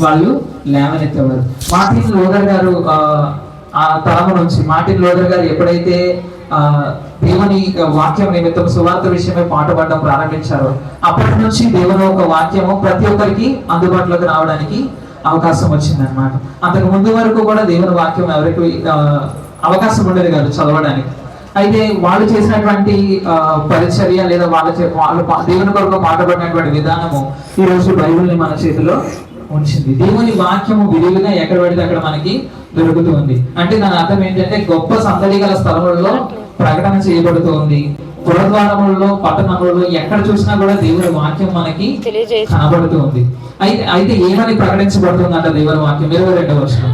వాళ్ళు లేవనెత్తేవారు. మార్టిన్ లోదర్ గారు ఆ, తరము నుంచి మార్టిన్ లోదర్ గారు ఎప్పుడైతే దేవుని వాక్యం నిమిత్తం సువార్త విషయమై పాడడం ప్రారంభించారో అప్పటి నుంచి దేవుని ఒక వాక్యము ప్రతి ఒక్కరికి అందుబాటులోకి రావడానికి అవకాశం వచ్చింది అనమాట అంతకు ముందు వరకు కూడా దేవుని వాక్యం ఎవరికి అవకాశం ఉండేది కాదు చదవడానికి. అయితే వాళ్ళు చేసినటువంటి ఆ, పరిచర్య లేదా వాళ్ళ చే- వాళ్ళు దేవుని కొరకు పాటపడినటువంటి విధానము ఈ రోజు బైబిల్ని మన చేతిలో ఉంచింది దేవుని వాక్యము విరివిగా ఎక్కడ పడితే అక్కడ మనకి దొరుకుతూ ఉంది అంటే దాని అర్థం ఏంటంటే గొప్ప సందడి గల స్థలములలో ప్రకటన చేయబడుతూ ఉంది పురద్వారములలో పట్టణములలో ఎక్కడ చూసినా కూడా దేవుని వాక్యం మనకి తెలియజేసి కనబడుతూ ఉంది అయితే అయితే ఏమని ప్రకటించబడుతుందంట దేవుని వాక్యం? ఇరవై రెండవ వర్షం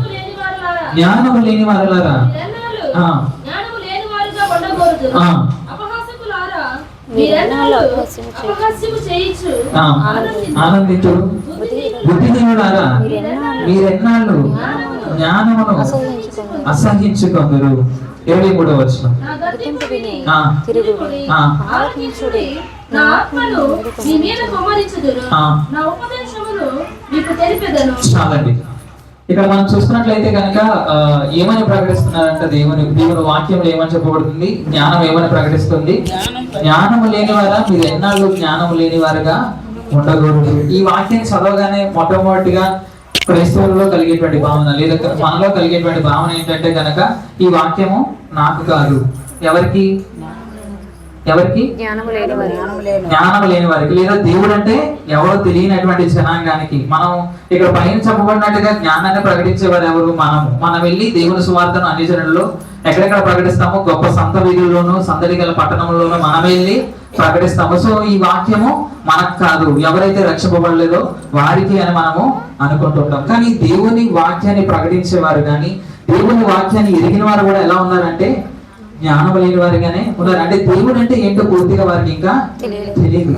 జ్ఞానము లేని వారులారా? ఆనందించుడు బుద్ధిహీనులారా మీరెన్నాళ్ళు జ్ఞానమును అసహించుకొందురు. ఇరవై మూడవ వచ్చిన చాలండి. ఇక్కడ మనం చూస్తున్నట్లయితే కనుక ఏమని ప్రకటిస్తున్నారంటే దేవుని దేవుని వాక్యంలో ఏమని చెప్పబడుతుంది? జ్ఞానం ఏమని ప్రకటిస్తుంది? జ్ఞానము లేని వారా మీరు ఎన్నాళ్ళు జ్ఞానము లేని వారుగా ఉండకూడదు. ఈ వాక్యం చదవగానే మొట్టమొదటిగా క్రైస్తవుల్లో కలిగేటువంటి భావన లేదా మనలో కలిగేటువంటి భావన ఏంటంటే కనుక ఈ వాక్యము నాకు కాదు. ఎవరికి? ఎవరికి? జ్ఞానం లేని వారికి. లేదా దేవుడు అంటే ఎవరో తెలియనటువంటి జనాంగానికి. మనం ఇక్కడ పైన చెప్పబడినట్టుగా జ్ఞానాన్ని ప్రకటించేవారు ఎవరు? మనము. మనం వెళ్ళి దేవుని సువార్తను అన్ని జనుల్లో ఎక్కడెక్కడ ప్రకటిస్తామో గొప్ప సంత వీధుల్లోనూ సందడి గల పట్టణంలోనూ మనం వెళ్ళి ప్రకటిస్తాము. సో ఈ వాక్యము మనకు కాదు. ఎవరైతే రక్షింపబడలేదో వారికి అని మనము అనుకుంటుంటాం. కానీ దేవుని వాక్యాన్ని ప్రకటించేవారు కానీ దేవుని వాక్యాన్ని ఎరిగిన వారు కూడా ఎలా ఉన్నారంటే జ్ఞానం లేని వారిగానే ఉన్నారు. అంటే దేవుడు అంటే ఏంటో పూర్తిగా వారికి ఇంకా తెలియదు.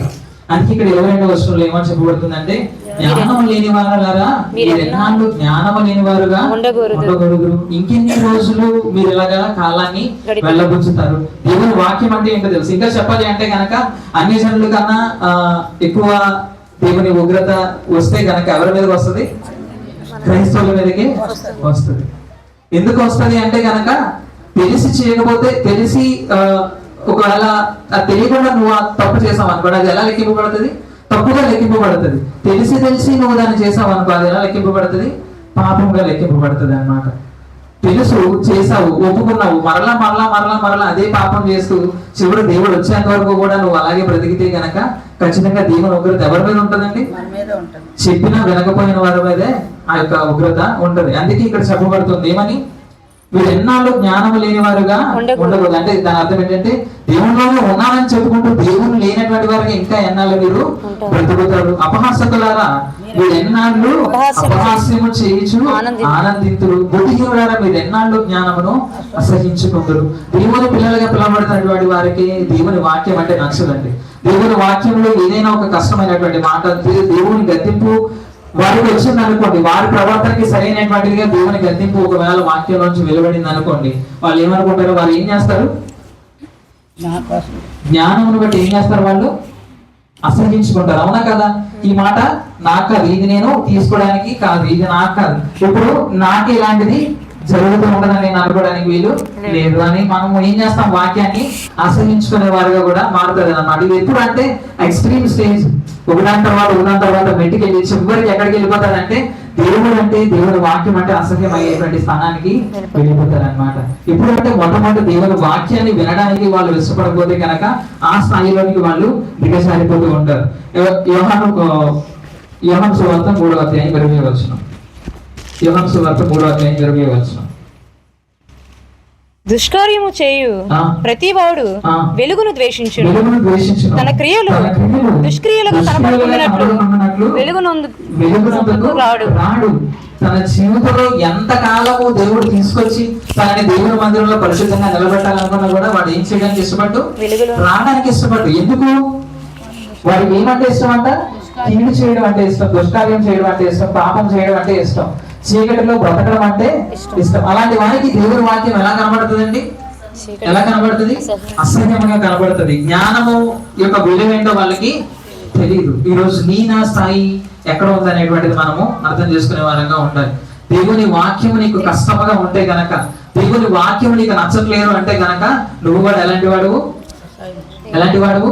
అందుకే ఇక్కడ ఎవరైనా వస్తువులు ఏమని చెప్పబడుతుందంటే జ్ఞానం లేని వారులారా మీరు ఎన్నాళ్ళు జ్ఞానం లేని వారుగా ఉండకూడదు. ఇంకెన్ని రోజులు మీరు ఇలాగా కాలాన్ని వెళ్ళబుచ్చుతారు? దేవుని వాక్యం అంటే ఏంటో తెలుసు. ఇంకా చెప్పాలి అంటే గనక అన్ని జనుల కన్నా ఎక్కువ దేవుని ఉగ్రత వస్తే గనక ఎవరి మీదకి వస్తుంది? క్రైస్తవుల మీదకి వస్తుంది. ఎందుకు వస్తది అంటే గనక తెలిసి చేయకపోతే తెలిసి ఒకవేళ తెలియకుండా నువ్వు తప్పు చేసావు అనుకో అది ఎలా లెక్కింపబడుతుంది? తప్పుగా లెక్కింపబడుతుంది. తెలిసి తెలిసి నువ్వు దాన్ని చేసావు అనుకో అది ఎలా లెక్కింపబడుతుంది? పాపంగా లెక్కింపబడుతుంది అన్నమాట. తెలుసు చేసావు ఒప్పుకున్నావు మరలా మరలా మరలా మరలా అదే పాపం చేస్తూ చివరి దేవుడు వచ్చేంత వరకు కూడా నువ్వు అలాగే బ్రతికితే గనక ఖచ్చితంగా దేవుని ఉగ్రత ఎవరి మీద ఉంటుందండి? చెప్పినా వినకపోయిన వారి మీదే ఆ యొక్క ఉగ్రత ఉంటది. అందుకే ఇక్కడ చెప్పబడుతుంది ఏమని? వీరు ఎన్నాళ్ళు జ్ఞానం లేని వారుగా ఉండకూడదు. అంటే దాని అర్థం ఏంటంటే దేవునిలోనే ఉన్నానని చెప్పుకుంటూ దేవుని లేనటువంటి వారికి ఇంకా ఎన్నాళ్ళు మీరు. బ్రతుకుతారు అపహాసకులారా మీరు ఎన్నాళ్ళు అపహాస్యము చేయించు. ఆనందింతురు బుద్ధిహీనులారా మీరు ఎన్నాళ్ళు జ్ఞానమును అసహించుకుందరు దేవుని పిల్లలుగా పిలవబడుతున్నటువంటి వారికి దేవుని వాక్యం అంటే నచ్చదండి దేవుని వాక్యంలో ఏదైనా ఒక కష్టమైనటువంటి మాట దేవుని గద్దింపు వారికి వచ్చింది అనుకోండి వారి ప్రవర్తనకి సరైనటువంటిదిగా దేవుని గద్దింపు ఒకవేళ వాక్యం నుంచి వెలువడింది అనుకోండి వాళ్ళు ఏమనుకుంటారు? వాళ్ళు ఏం చేస్తారు? జ్ఞానమును బట్టి ఏం చేస్తారు వాళ్ళు? అసహించుకుంటారు అవునా కదా? ఈ మాట నాకు కాదు. ఇది నేను తీసుకోవడానికి కాదు. ఇది నాకు కాదు. ఇప్పుడు నాకు ఇలాంటిది జరుగుతూ ఉండదని నేను అనుకోవడానికి వీలు లేదు. అని మనం ఏం చేస్తాం? వాక్యాన్ని అసహించుకునే వారుగా కూడా మారుతుంది అన్నమాట. ఇది ఎప్పుడు అంటే ఎక్స్ట్రీమ్ స్టేజ్. ఒకదాని తర్వాత ఒకదాని తర్వాత మెట్టికెళ్ళి చివరికి ఎక్కడికి వెళ్ళిపోతారంటే దేవుడు అంటే దేవుని వాక్యం అంటే అసహ్యం అయ్యేటువంటి స్థానానికి వెళ్ళిపోతారు. అనమాట ఇప్పుడు అంటే మొట్టమొదటి దేవుని వాక్యాన్ని వినడానికి వాళ్ళు ఇష్టపడకపోతే కనుక ఆ స్థాయిలోనికి వాళ్ళు దిగజారిపోతూ ఉంటారు. యోహాను యోహాను సువార్త మూడో అధ్యాయం ఇరవై వచ్చిన యోహాను సువార్త మూడో అధ్యాయం ఇరవై వచ్చిన దుష్కార్యము చేయు ఆ. ప్రతి వాడు ఆ. వెలుగును ద్వేషించును. తన క్రియలు దుష్క్రియలుగా కనబడుతున్నట్లు కనబడుతున్నట్లు వెలుగునందు వెలుగునందుకు రాడు. తన జీవితంలో ఎంత కాలము దేవుడు తీసుకొచ్చి తనని దేవుని మందిరంలో పరిశుద్ధంగా నిలబెట్టాలనుకున్నా కూడా వాడు ఏం చేయడానికి ఇష్టపడ్డు? వెలుగులో రావడానికి ఇష్టపడ్డు. ఎందుకు? వాడికి ఏమంటే ఇష్టం అంట కీడు చేయడం అంటే ఇష్టం దుష్కార్యం చేయడం అంటే ఇష్టం పాపం చేయడం అంటే ఇష్టం. చీకటిలో బ్రతకడం అంటే ఇష్టం. అలాంటి వారికి దేవుని వాక్యం ఎలా కనబడుతుందండి? ఎలా కనబడుతుంది? అసహ్యంగా కనబడుతుంది. జ్ఞానము యొక్క విలువ ఏంటో వాళ్ళకి తెలియదు ఈ రోజు నీ నా స్థాయి ఎక్కడ ఉంది అనేటువంటిది మనము అర్థం చేసుకునే వారంగా ఉండాలి. దేవుని వాక్యము నీకు కష్టముగా ఉంటే గనక దేవుని వాక్యము నీకు నచ్చట్లేదు అంటే గనక నువ్వు కూడా ఎలాంటి వాడువు? ఎలాంటి వాడువు?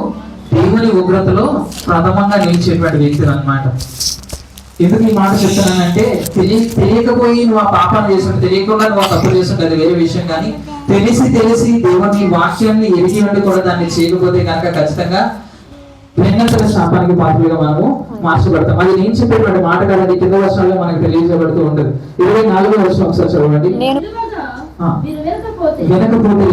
దేవుని ఉగ్రతలో ప్రథమంగా నిలిచేటువంటి వ్యక్తులు అన్నమాట ఎందుకు ఈ మాట చెప్తున్నానంటే తెలియ తెలియకపోయి నువ్వు ఆ పాపాలు చేసిన తెలియకుండా నువ్వు ఆ తప్పు చేస్తుంటే అది వేరే విషయం కానీ తెలిసి తెలిసి దేవుని వాక్యాన్ని ఎరిగి ఉండి కూడా దాన్ని చేయకపోతే కనుక ఖచ్చితంగా నిరంతర శాపానికి పాత్రలుగా మనము మార్చబడతాం. అది నేను చెప్పేటువంటి మాట కాదండి కింద వర్షాల్లో మనకు తెలియజేయబడుతూ ఉంటుంది. ఇరవై నాలుగో వర్షం ఒకసారి చదవండి. మీరు వెనకపోతే.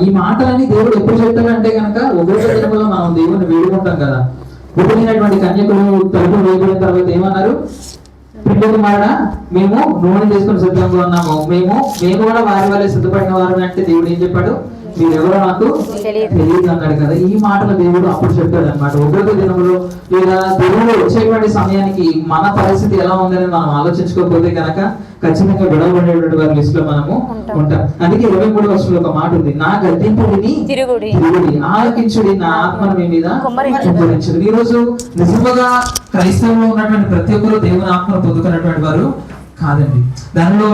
ఈ మాటలన్నీ దేవుడు ఎప్పుడు చెప్తాడంటే కనుక ఉగ్రత దినములో మనం దేవుని వేడుకుంటాం కదా. పుట్టినటువంటి కన్యకులు తలుపు వేయబడిన తర్వాత ఏమన్నారు? పిల్లలు కుమారుడా మేము నూనె చేసుకుని సిద్ధంగా ఉన్నాము. మేము మేము కూడా వారి వల్ల సిద్ధపడిన వారు అంటే దేవుడు ఏం చెప్పాడు? మీరెవరో నాకు తెలియదు. అన్నాడు కదా. ఈ మాటలు దేవుడు అప్పుడు చెప్పాడు అనమాట ఉగ్రత దినములో లేదా దేవుడు వచ్చేటువంటి సమయానికి మన పరిస్థితి ఎలా ఉందని మనం ఆలోచించుకోకపోతే కనుక ఖచ్చితంగా గొడవపడేటువంటి వారి లిస్ట్లో మనము ఉంటాం. అందుకే ఇరవై మూడు వర్షంలో ఒక మాట ఉంది. నా గద్దెంపు విని తిరుగుడి. ఆలకించుడి. నా ఆత్మను మీ మీద. కుమ్మరించుడి. ఈ రోజు నిజముగా క్రైస్తవంలో ఉన్నటువంటి ప్రతి ఒక్కరు దేవుని ఆత్మను పొందుకున్నటువంటి వారు కాదండి. దానిలో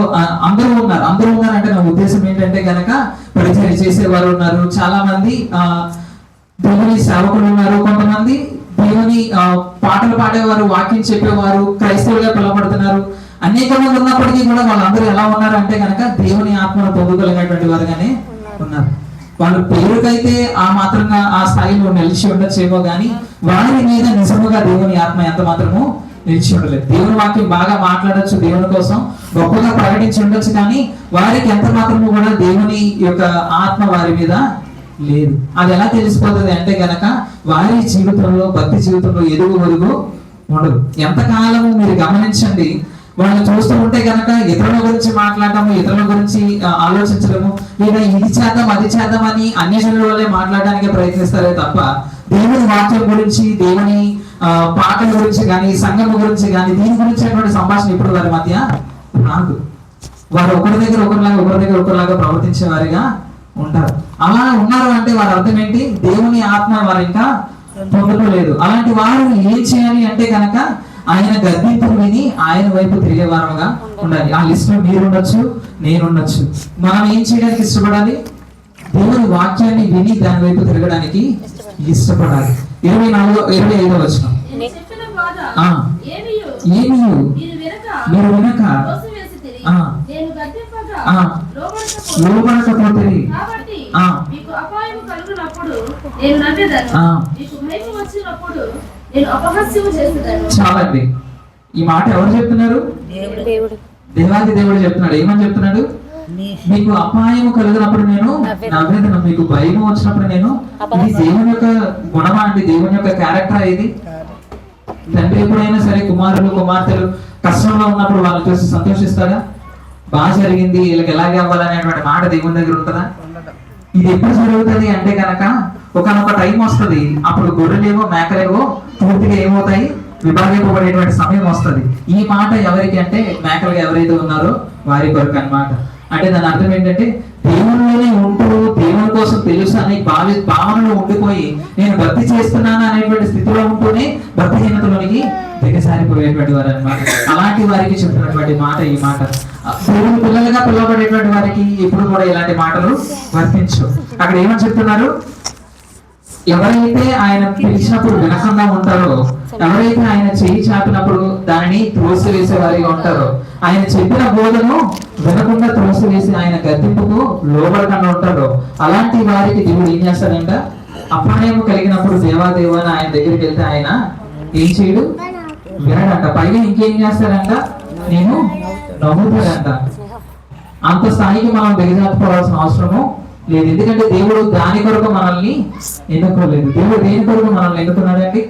అందరూ ఉన్నారు. అందరూ ఉన్నారంటే నా ఉద్దేశం ఏంటంటే గనక పరిచయం చేసేవారు ఉన్నారు. చాలా మంది ఆ దేవుని సేవకులు ఉన్నారు. కొంతమంది దేవుని పాటలు పాడేవారు వాక్యం చెప్పేవారు క్రైస్తవులుగా పిలవబడుతున్నారు. అనేక మంది ఉన్నప్పటికీ కూడా వాళ్ళందరూ ఎలా ఉన్నారు అంటే గనక దేవుని ఆత్మను పొందుకోలేనటువంటి వారుగానే ఉన్నారు. వాళ్ళ పేరుకైతే ఆ మాత్రంగా ఆ స్థాయిలో నిలిచి ఉండొచ్చేమో కానీ వారి మీద నిజముగా దేవుని ఆత్మ ఎంత మాత్రము నిలిచి ఉండలేదు. దేవుని వాక్యం బాగా మాట్లాడచ్చు దేవుని కోసం. గొప్పగా ప్రకటించి ఉండొచ్చు కానీ వారికి ఎంత మాత్రము కూడా దేవుని యొక్క ఆత్మ వారి మీద లేదు. అది ఎలా తెలిసిపోతుంది అంటే గనక వారి జీవితంలో భక్తి జీవితంలో ఎదుగు ఒరుగు ఉండదు. ఎంతకాలము మీరు గమనించండి. వాళ్ళు చూస్తూ ఉంటే గనక ఇతరుల గురించి మాట్లాడటము ఇతరుల గురించి ఆలోచించడము లేదా ఇది చేద్దాం అది చేద్దాం అని అన్ని జనుల వల్లే మాట్లాడడానికి ప్రయత్నిస్తారే తప్ప దేవుని వాక్యం గురించి దేవుని పాటల గురించి కానీ సంఘం గురించి కానీ దీని గురించి అటువంటి సంభాషణ ఇప్పుడు వారి మధ్య రాదు. వారు ఒకరి దగ్గర ఒకరిలాగా ఒకరి దగ్గర ఒకరిలాగా ప్రవర్తించే వారిగా ఉంటారు. అలా ఉన్నారు అంటే వారి అర్థం ఏంటి? దేవుని ఆత్మ వారు ఇంకా పొందుకోలేదు. అలాంటి వారు ఏం చేయాలి అంటే కనుక ఆయన గద్దింపులు విని ఆయన వైపు తిరిగేవారముగా ఉండాలి. ఆ లిస్ట్లో మీరు ఉండొచ్చు నేను ఉండొచ్చు మనం ఏం చేయడానికి ఇష్టపడాలి? దేవుని వాక్యాన్ని విని దాని వైపు తిరగడానికి ఇష్టపడాలి. ఇరవై నాలుగో ఇరవై ఐదో వచ్చిన ఏమి మీరు వినక. లోబడకపోతే లోబడకపోతే కాబట్టి ఆ. మీకు అపాయం కలుగునప్పుడు నేను నవ్వేదను ఆ. మీకు భయం వచ్చినప్పుడు నేను అపహాస్యము చేసేదాను. చాలండి ఈ మాట ఎవరు చెప్తున్నారు? దేవుడు. దేవాది దేవుడు చెప్తున్నాడు. ఏమని చెప్తున్నాడు? మీకు అపాయం కలిగినప్పుడు నేను నవ్వేదను. మీకు భయం వచ్చినప్పుడు నేను ఇది దేవుని యొక్క గుణమా అండి? దేవుని యొక్క క్యారెక్టర్ ఇది. తండ్రి ఎప్పుడైనా సరే కుమారులు కుమార్తెలు కష్టంలో ఉన్నప్పుడు వాళ్ళని చూసి సంతోషిస్తాడా? బాగా జరిగింది వీళ్ళకి ఎలాగే అవ్వాలనేటువంటి మాట దేవుని దగ్గర ఉంటుందా? ఇది ఎప్పుడు జరుగుతుంది అంటే కనుక ఒకనొక టైం వస్తది. అప్పుడు గొర్రెలేవో మేకలేవో పూర్తిగా ఏమవుతాయి? విభాగింపబడేటువంటి సమయం వస్తది. ఈ మాట ఎవరికి అంటే మేకలుగా ఎవరైతే ఉన్నారో వారి కొరకు అన్నమాట. అంటే దాని అర్థం ఏంటంటే దేవునిలోనే ఉంటూ దేవుని కోసం తెలుసు అనే భావి భావనలో ఉండిపోయి నేను భక్తి చేస్తున్నాను అనేటువంటి స్థితిలో ఉంటూనే భక్తిహీనతలోనికి దిగసారిపోయేటువంటి వారు అనమాట అలాంటి వారికి చెప్పినటువంటి మాట ఈ మాట. దేవుని పిల్లలుగా పిలువబడేటువంటి వారికి ఎప్పుడు కూడా ఇలాంటి మాటలు వర్తించు అక్కడ ఏమని చెప్తున్నారు? ఎవరైతే ఆయన పిలిచినప్పుడు వినకుండా ఉంటారో ఎవరైతే ఆయన చేయి చాపినప్పుడు దానిని త్రోసివేసే వారిగా ఉంటారో ఆయన చెప్పిన బోధను వినకుండా త్రోసివేసి ఆయన గద్దెంపుకు లోబడకుండా ఉంటాడు. అలాంటి వారికి దేవుడు ఏం చేస్తాడంట? అపాయం కలిగినప్పుడు దేవాదేవ అని ఆయన దగ్గరికి వెళ్తే ఆయన ఏం చేయడు? వినడంట. పైగా ఇంకేం చేస్తాడంట? నేను నవ్వుతాడంట అంత స్థాయికి మనం దిగజారిపోవాల్సిన అవసరము లేదు. ఎందుకంటే దేవుడు దాని కొరకు మనల్ని ఎన్నుకోలేదు. దేవుడు దేని కొరకు మనల్ని ఎన్నుకున్నాడండి?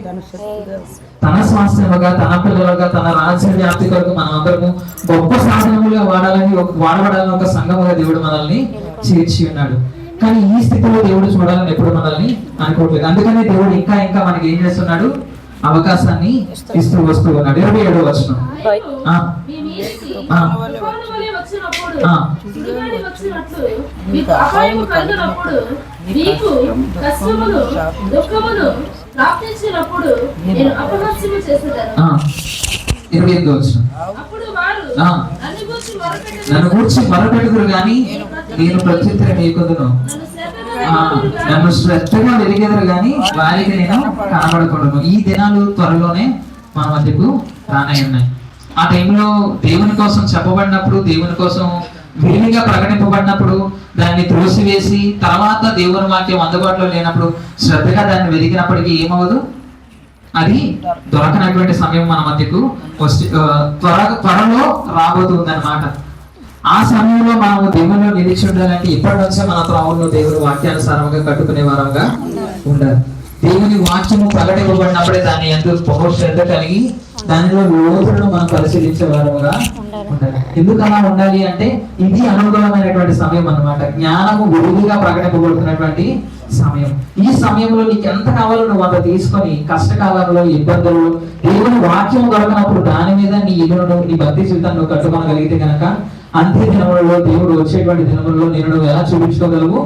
తన తన స్వాస్థ్యముగా తన పిల్లలుగా తన రాజ్య వ్యాప్తి కొరకు మనం అందరము గొప్ప సాధనములుగా వాడాలని ఒక- వాడబడాలని ఒక సంఘముగా దేవుడు మనల్ని చేర్చి ఉన్నాడు. కానీ ఈ స్థితిలో దేవుడు చూడాలని ఎప్పుడు మనల్ని అనుకోవట్లేదు. అందుకనే దేవుడు ఇంకా ఇంకా మనకి ఏం చేస్తున్నాడు? అవకాశాన్ని ఇస్తూ వస్తూ ఉన్నాడు. ఇరవై ఏడో వచ్చిన మీకు ప్రార్థించినప్పుడు నేను అపహాస్యము చేసేదాను ఎనిమిది వచ్చిన అప్పుడు వారు. నన్ను గురించి మరపెడుగురు గాని నేను ప్రత్యుత్తరం నీకుందును నన్ను శ్రద్ధగా వెలిగెదరు గాని వారికి నేను కనబడకూడదు ఈ దినాలు త్వరలోనే మన మధ్యకు రానే ఉన్నాయి. ఆ టైంలో దేవుని కోసం చెప్పబడినప్పుడు దేవుని కోసం విరివిగా ప్రకటింపబడినప్పుడు దాన్ని త్రోసివేసి తర్వాత దేవుని వాక్యం అందుబాటులో లేనప్పుడు శ్రద్ధగా దాన్ని వెతికినప్పటికీ ఏమవదు అది దొరకనటువంటి సమయం మన మధ్యకు వస్తే త్వర త్వరలో రాబోతుంది అనమాట ఆ సమయంలో మనము దేవుల్లో నిలిచి ఉండాలంటే ఇప్పటి నుంచే మన త్రావుల్లో దేవుని వాక్యానుసారంగా కట్టుకునే వారంగా ఉండాలి. దేవుని వాక్యము ప్రకటింపబడినప్పుడే దాన్ని ఎంతో బహుశ్రద్ధ కలిగి దానిలో లోతులను మనం పరిశీలించే వారముగా ఉండాలి. ఎందుకు అలా ఉండాలి అంటే ఇది అనుకూలమైనటువంటి సమయం అన్నమాట. జ్ఞానము విరివిగా ప్రకటింపబడుతున్నటువంటి సమయం. ఈ సమయంలో నీకు ఎంత కావాలో నువ్వు అంత తీసుకొని కష్టకాలంలో ఇబ్బందులు దేవుని వాక్యం దొరకనప్పుడు దాని మీద నీ ఇల్లును నీ భక్తి జీవితాన్ని నువ్వు కట్టుకోగలిగితే కనుక అంత్య దినములలో దేవుడు వచ్చేటువంటి దినములలో నేను నువ్వు ఎలా చూపించుకోగలవు?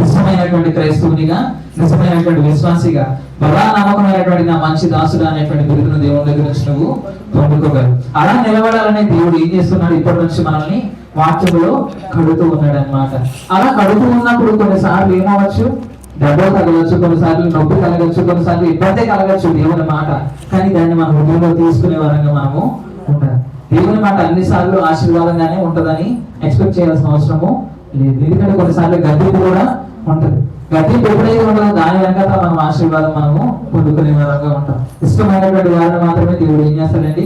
నిజమైనటువంటి క్రైస్తవునిగా నిజమైనటువంటి విశ్వాసిగా బలా నమ్మకమైనటువంటి నా మంచి దాసుడు అనేటువంటి బిరుదును దేవుని దగ్గర నుంచి నువ్వు పొందుకోగలవు. అలా నిలబడాలనే దేవుడు ఏం చేస్తున్నాడు ఇప్పటి నుంచి మనల్ని వాక్యంలో కడుతూ ఉన్నాడు అనమాట అలా కడుతూ ఉన్నప్పుడు కొన్నిసార్లు ఏమవచ్చు దెబ్బలు కలగచ్చు కొన్నిసార్లు నొప్పి కలగచ్చు కొన్నిసార్లు ఇబ్బంది కలగచ్చు దేవుని మాట. కానీ దాన్ని మన హృదయంలో తీసుకునే వరంగా మనము ఉండాలి. దేవుని మాట అన్నిసార్లు ఆశీర్వాదంగానే ఉంటుందని ఎక్స్పెక్ట్ చేయాల్సిన అవసరము ఎందుకంటే కొన్నిసార్లు గద్దెలు కూడా ఉంటది. గద్దెలు ఎప్పుడైతే ఉండదు దాని వెనక మనం ఆశీర్వాదం మనము పొందుకునే విధంగా ఉంటాం. ఇష్టమైనటువంటి వారిని మాత్రమే దేవుడు ఏం చేస్తాడండి?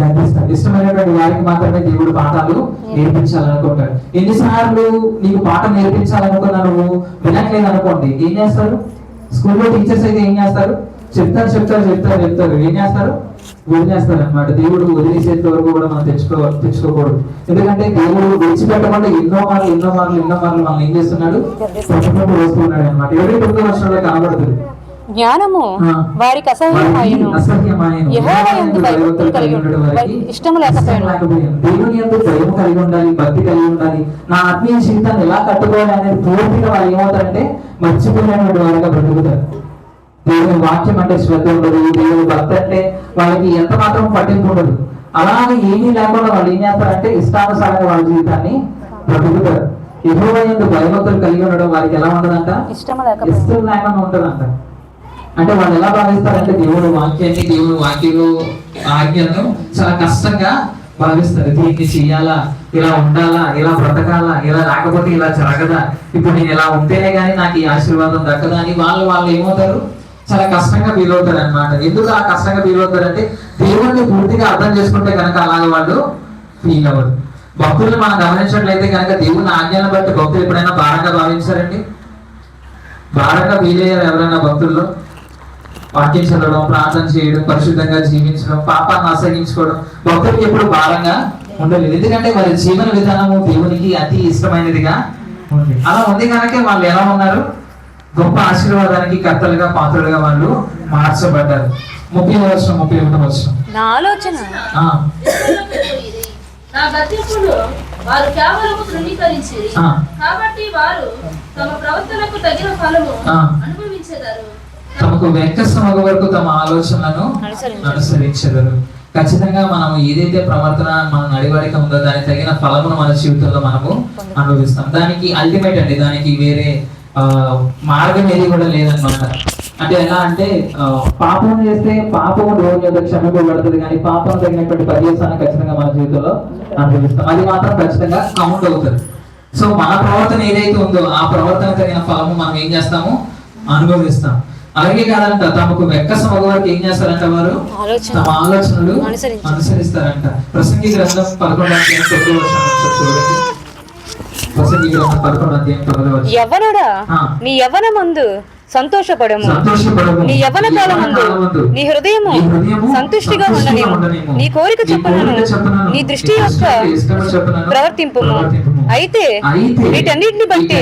గద్దిస్తాడు. ఇష్టమైనటువంటి వారికి మాత్రమే దేవుడు పాఠాలు నేర్పించాలనుకుంటాడు. ఎన్నిసార్లు నీకు పాఠం నేర్పించాలనుకున్నా నువ్వు వినట్లేదు అనుకోండి ఏం చేస్తారు? స్కూల్లో టీచర్స్ అయితే ఏం చేస్తారు? చెప్తారు చెప్తారు చెప్తారు చెప్తారు. ఏం చేస్తారు? వదిలేస్తారు అనమాట దేవుడు వదిలేసేంత వరకు కూడా మనం తెచ్చుకో తెచ్చుకోకూడదు. ఎందుకంటే దేవుడు విడిచిపెట్టకుండా ఎన్నో మార్లు ఎన్నో మార్లు ఎన్నో మార్లు మనం ఏం చేస్తున్నాడు? పట్టుకుంటూ వస్తున్నాడు అనమాట ఇరవై తొమ్మిది వర్షంలో కనబడుతుంది? జ్ఞానము. వారికి అసహ్యమాయను. వారికి అసహ్యమాయను. యెహోవా యందు భయభక్తులు కలిగి ఉండడం వారికి లేకపోయాను. దేవుని యందు భయం కలిగి ఉండాలి భక్తి కలిగి ఉండాలి. నా ఆత్మీయ జీవితాన్ని ఎలా కట్టుకోవాలి అనేది పూర్తిగా వాళ్ళు ఏమవుతారంటే మర్చిపోయినటువంటి వారిగా బ్రతుకుతారు. దేవుని వాక్యం అంటే శ్రద్ధ ఉండదు దేవుని భక్తి అంటే వాళ్ళకి ఎంత మాత్రం పట్టింపు ఉండదు. అలాగే ఏమీ లేకుండా వాళ్ళు ఏం చేస్తారంటే ఇష్టానుసారంగా వాళ్ళ జీవితాన్ని బ్రతుకుతారు. ఎందుకు భయభక్తులు కలిగి ఉండడం వారికి ఎలా ఉండదంట? ఇష్టం లేకుండా ఉంటుందంట అంటే వాళ్ళు ఎలా భావిస్తారంటే దేవుడు వాక్యాన్ని దేవుడు వాక్యలు ఆజ్ఞలను చాలా కష్టంగా భావిస్తారు. దీన్ని చెయ్యాలా ఇలా ఉండాలా? ఇలా బ్రతకాలా? ఇలా రాకపోతే ఇలా జరగదా? ఇప్పుడు నేను ఇలా ఉంటేనే గానీ నాకు ఈ ఆశీర్వాదం దక్కదా అని వాళ్ళు వాళ్ళు ఏమవుతారు? చాలా కష్టంగా ఫీల్ అవుతారు అనమాట ఎందుకు ఆ కష్టంగా ఫీల్ అవుతారు అంటే పూర్తిగా అర్థం చేసుకుంటే కనుక అలాగే వాళ్ళు ఫీల్ అవ్వరు. భక్తుల్ని మనం గమనించినట్లయితే కనుక దేవుని ఆజ్ఞలను బట్టి భక్తులు ఎప్పుడైనా భారంగా భావించారండి? భారంగా ఫీల్ అయ్యారు ఎవరైనా భక్తుల్లో? వాక్యం చదవడం ప్రార్థన చేయడం పరిశుద్ధంగా జీవించడం పాపాన్ని ఆశ్రయించుకోవడం భక్తులకి ఎప్పుడు భారంగా ఉండలేదు. ఎందుకంటే వారి జీవన విధానము దేవునికి అతి ఇష్టమైనదిగా ఉంది. అలా ఉంది కనుక వాళ్ళు ఎలా ఉన్నారు? గొప్ప ఆశీర్వాదానికి కర్తలుగా పాత్రలుగా వాళ్ళు మార్చబడ్డారు. ముప్పై వర్షం ముప్పై ఒకటో వర్షం. నా ఆలోచన? ఆ, నా వారు తృణీకరించి. కాబట్టి వారు తమ ప్రవర్తనకు తగిన ఫలము. అనుభవించేదారు. తమకు వెంకస్మగ వరకు తమ ఆలోచనలను. అనుసరించెదరు. ఖచ్చితంగా మనం ఏదైతే ప్రవర్తన మన నడివడిక ఉందో దానికి తగిన ఫలమును మన జీవితంలో మనము అనుభవిస్తాం. దానికి అల్టిమేట్ అండి. దానికి వేరే మార్గం ఏది కూడా లేదన్నమాట. అంటే ఎలా అంటే పాపం చేస్తే పాపం రోజు యొక్క క్షమింపబడుతుంది కానీ పాపం తగినటువంటి పర్యవసానం ఖచ్చితంగా మన జీవితంలో అనుభవిస్తాం. అది మాత్రం ఖచ్చితంగా కౌంట్ అవుతుంది. సో మన ప్రవర్తన ఏదైతే ఉందో ఆ ప్రవర్తన తగిన ఫలము మనం ఏం చేస్తాము? అనుభవిస్తాం. అలాగే కాదంట తమకు వెక్కస మగవారికి ఏం చేస్తారంట వారు? తమ ఆలోచనలు. అనుసరిస్తారంట. ప్రసంగి గ్రంథం పదకొండు చూడండి. ఆ. నీ యవ్వన ముందు సంతోషపడము. నీ యవ్వన కాలమందు నీ హృదయము నీ హృదయము సంతుష్టిగా ఉండనేము ఉండనేము. నీ కోరిక చొప్పునను నీ దృష్టి యొక్క ప్రవర్తింపుము. అయితే వీటన్నిటిని బట్టి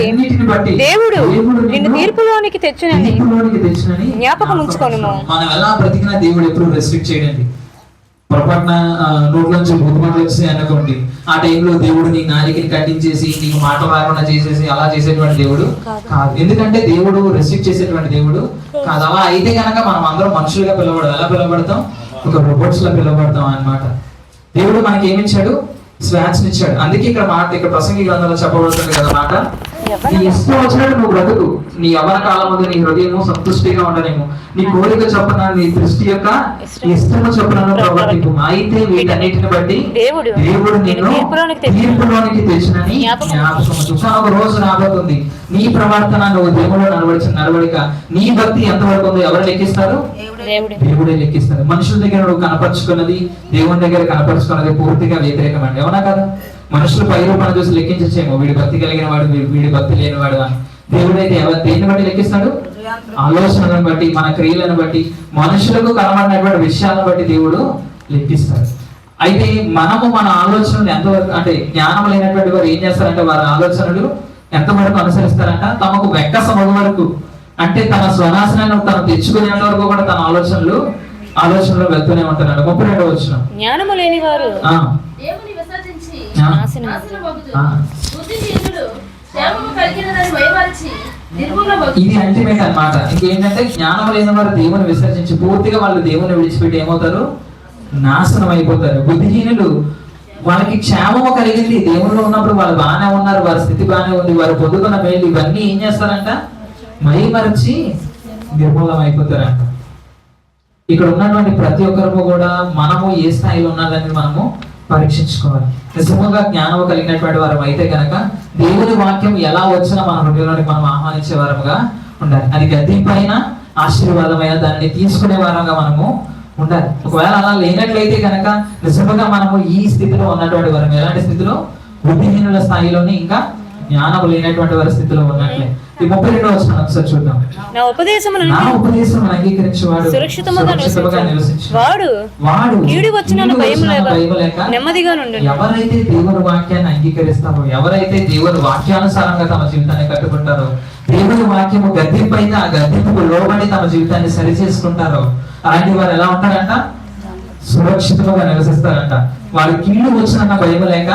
దేవుడు నిన్ను తీర్పులోనికి తెచ్చునని జ్ఞాపకం ఉంచుకొనుము. మనం ఎలా బ్రతికినా దేవుడు ఎప్పుడు రెస్ట్రిక్ట్ చేయడండి పొరపాటున నోట్లోంచి భూతమాటలు వచ్చాయి అనుకోండి. ఆ టైంలో దేవుడు నీ నాలికని కట్టించేసి నీకు మాట రాకుండా చేసేసి అలా చేసేటువంటి దేవుడు కాదు. ఎందుకంటే దేవుడు రెస్ట్రిక్ట్ చేసేటువంటి దేవుడు కాదు. అలా అయితే కనుక మనం అందరం మనుషులుగా పిలవడం. ఎలా పిలవబడతాం? ఒక రోబోట్స్ లా పిలవబడతాం అన్నమాట. దేవుడు మనకి ఏమిచ్చాడు? స్వేచ్ఛనిచ్చాడు అందుకే ఇక్కడ మాట ఇక్కడ ప్రసంగి గ్రంథంలో చెప్పబడుతుంది కదా మాట. నీ ఇష్టం వచ్చినట్టు నువ్వు బ్రతుకు. నీ యవన కాలం ముందు నీ హృదయము సంతుష్టిగా ఉండనేమో నీ కోరిక చొప్పున నీ దృష్టి యొక్క ఇష్టము చొప్పున ప్రవర్తింపు అయితే వీటన్నిటిని బట్టి దేవుడు దేవుడు నిన్ను తీర్పులోనికి తెచ్చును. తీర్పులోనికి తెచ్చినని జ్ఞాపకం. ఒక రోజు రాబోతుంది. నీ ప్రవర్తన నువ్వు దేవుడు నడవడిచిన నడవడిక. నీ భక్తి ఎంతవరకు ఉందో ఎవరు లెక్కిస్తారు? దేవుడు. దేవుడే. లెక్కిస్తాడు మనుషుల దగ్గర నువ్వు కనపరుచుకున్నది దేవుని దగ్గర కనపరుచుకున్నది పూర్తిగా వ్యతిరేకమండి. అవునా కదా? మనుషులు పై రూపాయలు చూసి లెక్కించచ్చేమో. వీడి భక్తి కలిగిన వాడు వీడి భక్తి లేనివాడు అని. దేవుడైతే ఎవరు దేన్ని బట్టి లెక్కిస్తాడు? ఆలోచనలను బట్టి మన క్రియలను బట్టి మనుషులకు కనబడినటువంటి విషయాలను బట్టి దేవుడు లెక్కిస్తాడు. అయితే మనము మన ఆలోచనలు ఎంతవరకు అంటే జ్ఞానం లేనటువంటి వారు ఏం చేస్తారంటే వారి ఆలోచనలు ఎంతవరకు అనుసరిస్తారంట? తమకు వెక్క సమగ వరకు. అంటే తన స్వనాశనాన్ని తను తెచ్చుకునేంత వరకు కూడా తన ఆలోచనలు ఆలోచనలు వెళ్తూనే ఉంటారంట ముప్పై రెండవ వచ్చిన జ్ఞానము లేని వారు. నాశనం ఇది అల్టిమేట్ అన్నమాట. ఇంకేంటంటే జ్ఞానం లేని వారు దేవుని విసర్జించి పూర్తిగా వాళ్ళు దేవుని విడిచిపెట్టి ఏమవుతారు? నాశనం అయిపోతారు. బుద్ధిహీనులు వాళ్ళకి క్షేమము కలిగింది. దేవుళ్ళు ఉన్నప్పుడు వాళ్ళు బాగానే ఉన్నారు. వారి స్థితి బాగానే ఉంది. వారు పొందుతున్న మేలు ఇవన్నీ ఏం చేస్తారంట? మైమరచి నిర్మూలం అయిపోతారంట. ఇక్కడ ఉన్నటువంటి ప్రతి ఒక్కరము కూడా మనము ఏ స్థాయిలో ఉన్నదని మనము పరీక్షించుకోవాలి. నిజముగా జ్ఞానం కలిగినటువంటి వారం అయితే కనుక దేవుని వాక్యం ఎలా వచ్చినా మన హృదయంలోకి మనం ఆహ్వానించే వారముగా ఉండాలి. అది గద్దింపైన ఆశీర్వాదమైన దాన్ని తీసుకునే వారంగా మనము ఉండాలి. ఒకవేళ అలా లేనట్లయితే కనుక నిజముగా మనము ఈ స్థితిలో ఉన్నటువంటి వారం ఎలాంటి స్థితిలో? బుద్ధిహీనుల స్థాయిలోనే ఇంకా జ్ఞానము లేనటువంటి వారి స్థితిలో ఉన్నట్లే ఈ ముప్పై రెండో వచ్చిన ఒకసారి చూద్దాం. నా ఉపదేశమును నా ఉపదేశం అంగీకరించేవాడు సురక్షితముగా సురక్షితముగా. వాడు వాడు కీడు వచ్చినను కీడు భయం లేక నెమ్మదిగా నుండు. ఎవరైతే దేవుని వాక్యాన్ని అంగీకరిస్తారో ఎవరైతే దేవుని వాక్యానుసారంగా తమ జీవితాన్ని కట్టుకుంటారో దేవుని వాక్యము గద్దెంపైతే ఆ గద్దెంపుకు లోబడి తమ జీవితాన్ని సరి చేసుకుంటారో అలాంటి వారు ఎలా ఉంటారంట? సురక్షితంగా నివసిస్తారంట. వాళ్ళకి కీడు వచ్చిన భయం లేక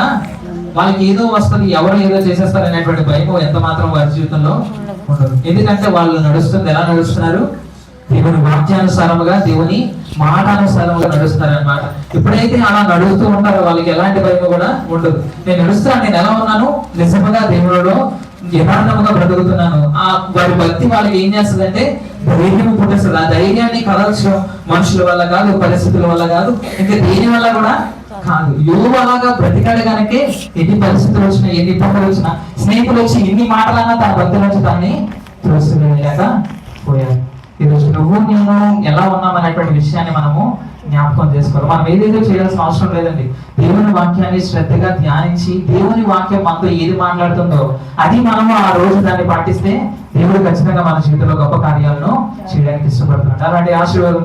వాళ్ళకి ఏదో వస్తుంది ఎవరు ఏదో చేసేస్తారు అనేటువంటి భయం ఎంత మాత్రం వారి జీవితంలో ఉండదు. ఎందుకంటే వాళ్ళు నడుస్తుంది ఎలా నడుస్తున్నారు? దేవుని వాక్యానుసారముగా దేవుని మాటానుసారముగా నడుస్తున్నారు అనమాట ఎప్పుడైతే అలా నడుస్తూ ఉంటారో వాళ్ళకి ఎలాంటి భయం కూడా ఉండదు. నేను నడుస్తాను నేను ఎలా ఉన్నాను? నిజముగా దేవుడిలో యథార్థముగా బ్రతుకుతున్నాను. ఆ వారి భక్తి వాళ్ళకి ఏం చేస్తుందంటే ధైర్యం పుట్టిస్తుంది. ఆ ధైర్యాన్ని కలవచ్చు మనుషుల వల్ల కాదు పరిస్థితుల వల్ల కాదు. ఇంకా దేని వల్ల కూడా కాదు. యోగు అలాగా బ్రతికాడు కనుకే ఎన్ని పరిస్థితులు వచ్చినా ఎన్ని ఇబ్బందులు వచ్చినా స్నేహితులు వచ్చి ఎన్ని మాటలన్నా తన భక్తి నుంచి దాన్ని త్రోసివేయలేక పోయారు. ఈరోజు నువ్వు నేను ఎలా ఉన్నాం అనేటువంటి విషయాన్ని మనము జ్ఞాపకం చేసుకోవాలి. మనం ఏదైతే చేయాల్సిన అవసరం లేదండి దేవుని వాక్యాన్ని శ్రద్ధగా ధ్యానించి దేవుని వాక్యం మనతో ఏది మాట్లాడుతుందో అది మనము ఆ రోజు దాన్ని పాటిస్తే దేవుడు ఖచ్చితంగా మన జీవితంలో గొప్ప కార్యాలను చేయడానికి ఇష్టపడుతున్నాడు. అలాంటి ఆశీర్వాదం